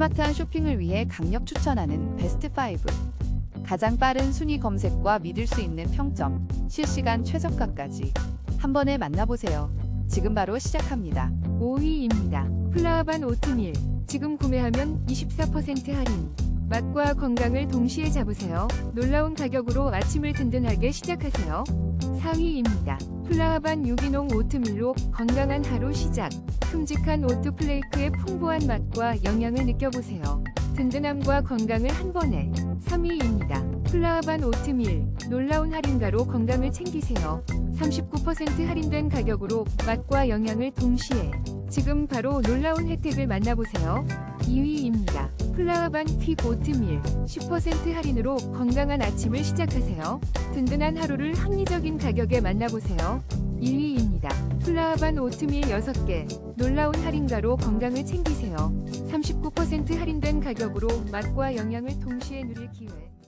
스마트한 쇼핑을 위해 강력 추천하는 베스트 5. 가장 빠른 순위 검색과 믿을 수 있는 평점, 실시간 최저가까지 한 번에 만나보세요. 지금 바로 시작합니다. 5위입니다. 플라와반 오트밀. 지금 구매하면 24% 할인. 맛과 건강을 동시에 잡으세요. 놀라운 가격으로 아침을 든든하게 시작하세요. 4위입니다. 플라와반 유기농 오트밀로 건강한 하루 시작. 큼직한 오트 플레이크의 풍부한 맛과 영양을 느껴보세요. 든든함과 건강을 한 번에. 3위입니다. 플라와반 오트밀. 놀라운 할인가로 건강을 챙기세요. 39% 할인된 가격으로 맛과 영양을 동시에. 지금 바로 놀라운 혜택을 만나보세요. 2위입니다. 플라와반 퀵 오트밀 10% 할인으로 건강한 아침을 시작하세요. 든든한 하루를 합리적인 가격에 만나보세요. 1위입니다. 플라와반 오트밀 6개 놀라운 할인가로 건강을 챙기세요. 39% 할인된 가격으로 맛과 영양을 동시에 누릴 기회.